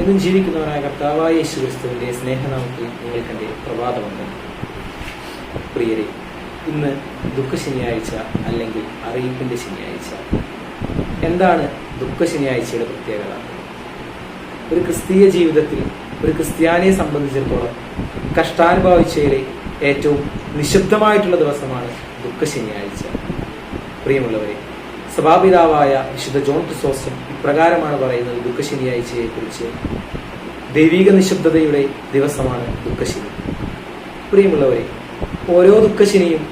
എന്നും ജീവിക്കുന്നവരായ കർത്താവായ യേശു ക്രിസ്തുവിന്റെ സ്നേഹനാമത്തിൽ നിങ്ങൾക്കെന്റെ പ്രഭാതമുണ്ട്. പ്രിയരെ ഇന്ന് ദുഃഖ ശനിയാഴ്ച അല്ലെങ്കിൽ അറിയിപ്പിന്റെ ശനിയാഴ്ച. എന്താണ് ദുഃഖ ശനിയാഴ്ചയുടെ പ്രത്യേകത? ഒരു ക്രിസ്തീയ ജീവിതത്തിൽ ഒരു ക്രിസ്ത്യാനിയെ സംബന്ധിച്ചിടത്തോളം കഷ്ടാനുഭവിച്ചതിലെ ഏറ്റവും നിശബ്ദമായിട്ടുള്ള ദിവസമാണ് ദുഃഖ ശനിയാഴ്ച പ്രിയമുള്ളവരെ സഭാപിതാവായ വിശുദ്ധ ജോൺ ക്രിസോസ്റ്റം ഇപ്രകാരമാണ് പറയുന്നത് ദുഃഖ ശനിയാഴ്ചയെ കുറിച്ച് ദൈവിക നിശബ്ദതയുടെ ദിവസമാണ് ദുഃഖശനി. പ്രിയമുള്ളവരെ ഓരോ ദുഃഖശനിയും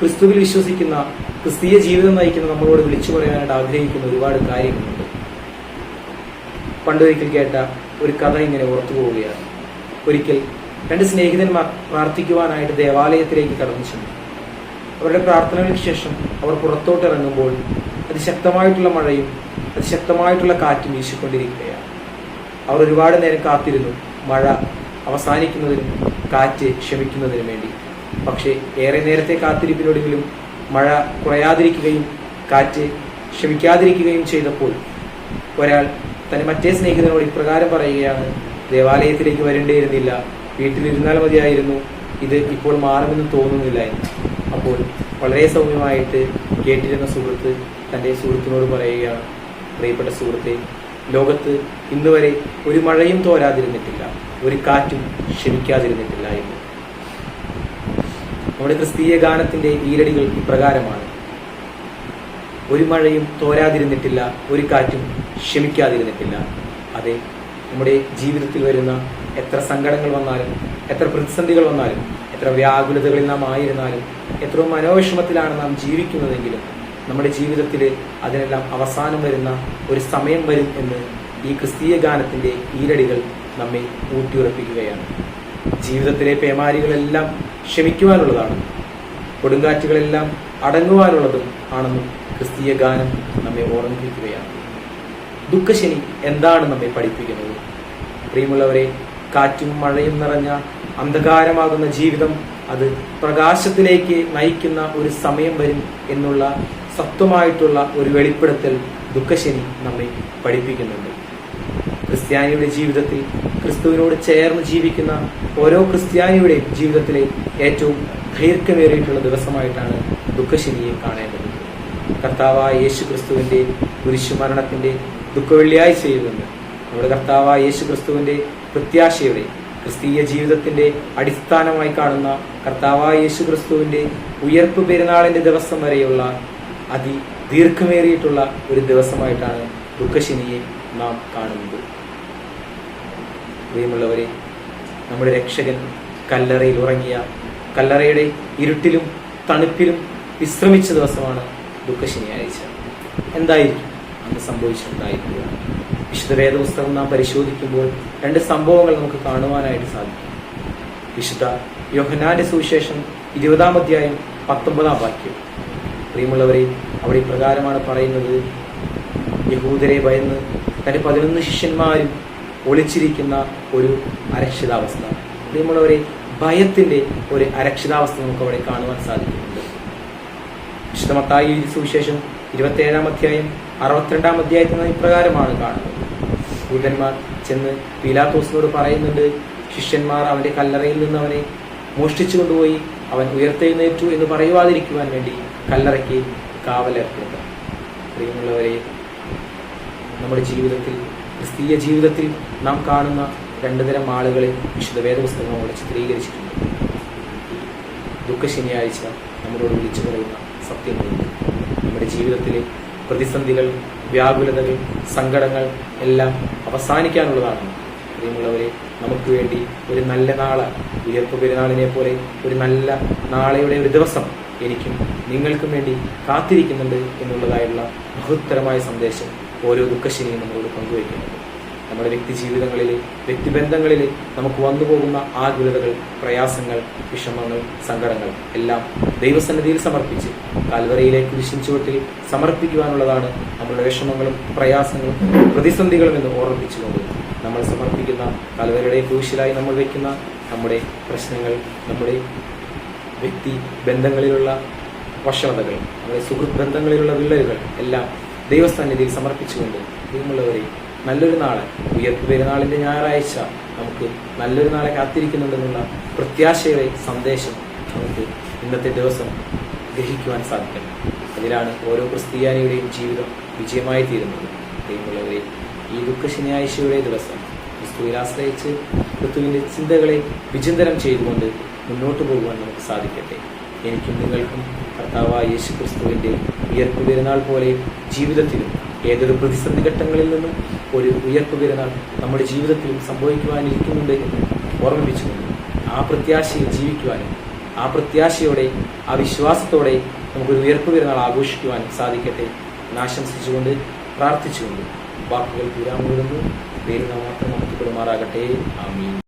ക്രിസ്തുവിൽ വിശ്വസിക്കുന്ന ക്രിസ്തീയ ജീവിതം നയിക്കുന്ന നമ്മളോട് വിളിച്ചു പറയാനായിട്ട് ആഗ്രഹിക്കുന്ന ഒരുപാട് കാര്യങ്ങളുണ്ട്. പണ്ടൊരിക്കൽ കേട്ട ഒരു കഥ ഇങ്ങനെ ഓർത്തു പോവുകയാണ്. ഒരിക്കൽ രണ്ട് സ്നേഹിതന്മാർ പ്രാർത്ഥിക്കുവാനായിട്ട് ദേവാലയത്തിലേക്ക് കടന്നു ചെന്നു. അവരുടെ പ്രാർത്ഥനകൾക്ക് ശേഷം അവർ പുറത്തോട്ട് ഇറങ്ങുമ്പോൾ അതിശക്തമായിട്ടുള്ള മഴയും അതിശക്തമായിട്ടുള്ള കാറ്റും വീശിക്കൊണ്ടിരിക്കുകയാണ്. അവർ ഒരുപാട് നേരം കാത്തിരുന്നു. മഴ അവസാനിക്കുന്നതിനും കാറ്റ് ക്ഷമിക്കുന്നതിനും വേണ്ടി. പക്ഷേ ഏറെ നേരത്തെ കാത്തിരിപ്പിനൊടുവിലും മഴ കുറയാതിരിക്കുകയും കാറ്റ് ക്ഷമിക്കാതിരിക്കുകയും ചെയ്തപ്പോൾ ഒരാൾ തന്റെ മറ്റേ സ്നേഹിതനോട് ഇപ്രകാരം പറയുകയാണ് ദേവാലയത്തിലേക്ക് വരേണ്ടിയിരുന്നില്ല. വീട്ടിലിരുന്നാൽ മതിയായിരുന്നു. ഇത് ഇപ്പോൾ മാറുമെന്ന് തോന്നുന്നില്ല അപ്പോൾ വളരെ സൗമ്യമായിട്ട് കേട്ടിരുന്ന സുഹൃത്ത് തന്റെ സുഹൃത്തിനോട് പറയുകയാണ്. പ്രിയപ്പെട്ട സുഹൃത്തെ ലോകത്ത് ഇന്ന് വരെ ഒരു മഴയും തോരാതിരുന്നിട്ടില്ല. ഒരു കാറ്റും ക്ഷമിക്കാതിരുന്നിട്ടില്ല എന്ന്. നമ്മുടെ ക്രിസ്തീയ ഗാനത്തിന്റെ ഈരടികൾ ഇപ്രകാരമാണ്. ഒരു മഴയും തോരാതിരുന്നിട്ടില്ല ഒരു കാറ്റും ക്ഷമിക്കാതിരുന്നിട്ടില്ല. അതെ നമ്മുടെ ജീവിതത്തിൽ വരുന്ന എത്ര സങ്കടങ്ങൾ വന്നാലും എത്ര പ്രതിസന്ധികൾ വന്നാലും എത്ര വ്യാകുലതകളിൽ നാം ആയിരുന്നാലും എത്ര മനോവിഷമത്തിലാണ് നാം ജീവിക്കുന്നതെങ്കിലും നമ്മുടെ ജീവിതത്തിൽ അതിനെല്ലാം അവസാനം വരുന്ന ഒരു സമയം വരും എന്ന് ഈ ക്രിസ്തീയ ഗാനത്തിന്റെ ഈരടികൾ നമ്മെ ഊട്ടിയുറപ്പിക്കുകയാണ്. ജീവിതത്തിലെ പേമാരികളെല്ലാം ക്ഷമിക്കുവാനുള്ളതാണ്. കൊടുങ്കാറ്റുകളെല്ലാം അടങ്ങുവാനുള്ളതും ആണെന്നും ക്രിസ്തീയ ഗാനം നമ്മെ ഓർമ്മിപ്പിക്കുകയാണ്. ദുഃഖശനി എന്താണ് നമ്മെ പഠിപ്പിക്കുന്നത്? പ്രിയമുള്ളവരെ കാറ്റും മഴയും നിറഞ്ഞ അന്ധകാരമാകുന്ന ജീവിതം അത് പ്രകാശത്തിലേക്ക് നയിക്കുന്ന ഒരു സമയം വരും എന്നുള്ള സത്വമായിട്ടുള്ള ഒരു വെളിപ്പെടുത്തൽ ദുഃഖശനി നമ്മെ പഠിപ്പിക്കുന്നുണ്ട്. ക്രിസ്ത്യാനിയുടെ ജീവിതത്തിൽ ക്രിസ്തുവിനോട് ചേർന്ന് ജീവിക്കുന്ന ഓരോ ക്രിസ്ത്യാനിയുടെ ജീവിതത്തിലെ ഏറ്റവും ദൈർഘ്യമേറിയിട്ടുള്ള ദിവസമായിട്ടാണ് ദുഃഖശനിയെ കാണേണ്ടത്. കർത്താവായ യേശു ക്രിസ്തുവിന്റെ കുരിശുമരണത്തിന്റെ ദുഃഖവെള്ളിയാഴ്ചയിൽ നിന്ന് നമ്മുടെ കർത്താവായ യേശു ക്രിസ്തുവിന്റെ പ്രത്യാശയുടെ ക്രിസ്തീയ ജീവിതത്തിന്റെ അടിസ്ഥാനമായി കാണുന്ന കർത്താവായ യേശു ക്രിസ്തുവിന്റെ ഉയർപ്പ് പെരുന്നാളിന്റെ ദിവസം വരെയുള്ള അതി ദീർഘമേറിയിട്ടുള്ള ഒരു ദിവസമായിട്ടാണ് ദുഃഖശനിയെ നാം കാണുന്നത്. പ്രിയമുള്ളവരെ നമ്മുടെ രക്ഷകൻ കല്ലറയിൽ ഉറങ്ങിയ കല്ലറയുടെ ഇരുട്ടിലും തണുപ്പിലും വിശ്രമിച്ച ദിവസമാണ് ദുഃഖശനിയാഴ്ച എന്തായിരിക്കും? അന്ന് സംഭവിച്ചിട്ടുണ്ടായിരിക്കുക വിശുദ്ധ വേദപുസ്തകം നാം പരിശോധിക്കുമ്പോൾ രണ്ട് സംഭവങ്ങൾ നമുക്ക് കാണുവാനായിട്ട് സാധിക്കും. വിശുദ്ധ യോഹനാന്റെ സുവിശേഷം ഇരുപതാം അധ്യായം പത്തൊമ്പതാം വാക്യം. പ്രിയമുള്ളവരെ അവിടെ ഇപ്രകാരമാണ് പറയുന്നത്. യഹൂദരെ ഭയന്ന് തന്റെ പതിനൊന്ന് ശിഷ്യന്മാരും ഒളിച്ചിരിക്കുന്ന ഒരു അരക്ഷിതാവസ്ഥ. പ്രിയമുള്ളവരെ ഭയത്തിന്റെ ഒരു അരക്ഷിതാവസ്ഥ നമുക്ക് അവിടെ കാണുവാൻ സാധിക്കുന്നുണ്ട്. വിശുദ്ധമത്തായി സുവിശേഷം ഇരുപത്തിയേഴാം അധ്യായം അറുപത്തിരണ്ടാം അധ്യായത്തിൽ ഇപ്രകാരമാണ് കാണുന്നത്. ദൂതന്മാർ ചെന്ന് പീലാത്തോസിനോട് പറയുന്നുണ്ട് ശിഷ്യന്മാർ അവന്റെ കല്ലറയിൽ നിന്ന് അവനെ മോഷ്ടിച്ചു കൊണ്ടുപോയി അവൻ ഉയർത്തെഴുന്നേറ്റു എന്ന് പറയുവാതിരിക്കുവാൻ വേണ്ടി കല്ലറയ്ക്ക് കാവലേർപ്പെടുത്തുക പ്രിയമുള്ളവരെ നമ്മുടെ ജീവിതത്തിൽ ക്രിസ്തീയ ജീവിതത്തിൽ നാം കാണുന്ന രണ്ടു തരം ആളുകളെ വിശുദ്ധ വേദപുസ്തകം നമ്മൾ ചിത്രീകരിച്ചിട്ടുണ്ട്. ദുഃഖ ശനിയാഴ്ച നമ്മളോട് വിളിച്ചു പറയുന്ന സത്യങ്ങളുണ്ട്. നമ്മുടെ ജീവിതത്തിലെ പ്രതിസന്ധികൾ വ്യാകുലതകൾ സങ്കടങ്ങൾ എല്ലാം അവസാനിക്കാനുള്ളതാണ്. പ്രിയമുള്ളവരെ നമുക്ക് വേണ്ടി ഒരു നല്ല നാളെ ഉയർപ്പ് പെരുന്നാളിനെ പോലെ ഒരു നല്ല നാളെയുടെ ഒരു ദിവസം എനിക്കും നിങ്ങൾക്കും വേണ്ടി കാത്തിരിക്കുന്നുണ്ട് എന്നുള്ളതായുള്ള മഹത്തരമായ സന്ദേശം ഓരോ ദുഃഖശനിയും നമ്മളോട് പങ്കുവയ്ക്കുന്നുണ്ട്. നമ്മുടെ വ്യക്തി ജീവിതങ്ങളിൽ വ്യക്തിബന്ധങ്ങളിൽ നമുക്ക് വന്നു പോകുന്ന ആകുലതകൾ പ്രയാസങ്ങൾ വിഷമങ്ങൾ സങ്കടങ്ങൾ എല്ലാം ദൈവസന്നിധിയിൽ സമർപ്പിച്ച് കാൽവരയിലെ കുരിശിൻ ചുവട്ടിൽ സമർപ്പിക്കുവാനുള്ളതാണ് നമ്മുടെ വിഷമങ്ങളും പ്രയാസങ്ങളും പ്രതിസന്ധികളും എന്ന് ഓർമ്മിപ്പിച്ചുകൊണ്ട് നമ്മൾ സമർപ്പിക്കുന്ന കാൽവരയുടെ ക്രൂശിലായി നമ്മൾ വയ്ക്കുന്ന നമ്മുടെ പ്രശ്നങ്ങൾ നമ്മുടെ വ്യക്തി ബന്ധങ്ങളിലുള്ള വഷളതകൾ നമ്മുടെ സുഹൃത്ത് ബന്ധങ്ങളിലുള്ള വിള്ളലുകൾ എല്ലാം ദൈവസന്നിധിയിൽ സമർപ്പിച്ചുകൊണ്ട് നിങ്ങളുള്ളവരെ നല്ലൊരു നാളെ. ഉയർപ്പ് പെരുന്നാളിന്റെ ഞായറാഴ്ച നമുക്ക് നല്ലൊരു നാളെ കാത്തിരിക്കുന്നുണ്ടെന്നുള്ള പ്രത്യാശയുടെ സന്ദേശം നമുക്ക് ഇന്നത്തെ ദിവസം ഗ്രഹിക്കുവാൻ സാധിക്കണം. അതിലാണ് ഓരോ ക്രിസ്ത്യാനിയുടെയും ജീവിതം വിജയമായി തീരുന്നത്. ദൈവമുള്ളവരെ ഈ ദുഃഖ ശനിയാഴ്ചയുടെ ദിവസം ക്രിസ്തുവിൽ ആശ്രയിച്ച് ക്രിസ്തുവിന്റെ ചിന്തകളെ വിചിന്തനം ചെയ്തുകൊണ്ട് മുന്നോട്ട് പോകുവാൻ നമുക്ക് സാധിക്കട്ടെ. എനിക്കും നിങ്ങൾക്കും കർത്താവായ യേശു ക്രിസ്തുവിന്റെ ഉയർപ്പ് പെരുന്നാൾ പോലെ ജീവിതത്തിലും ഏതൊരു പ്രതിസന്ധി ഘട്ടങ്ങളിൽ നിന്നും ഒരു ഉയർപ്പ് പെരുന്നാൾ നമ്മുടെ ജീവിതത്തിലും സംഭവിക്കുവാനിരിക്കുന്നുണ്ട് എന്ന് ഓർമ്മിപ്പിച്ചുകൊണ്ട് ആ പ്രത്യാശയിൽ ജീവിക്കുവാനും ആ പ്രത്യാശയോടെ ആ വിശ്വാസത്തോടെ നമുക്കൊരു ഉയർപ്പ് പെരുന്നാൾ ആഘോഷിക്കുവാനും സാധിക്കട്ടെ എന്നാശംസിച്ചുകൊണ്ട് പ്രാർത്ഥിച്ചുകൊണ്ട് വാക്കുകൾ വിരാമിടുന്നു പേര് മാത്രം നമുക്ക് പെരുമാറാകട്ടെ ആമീൻ.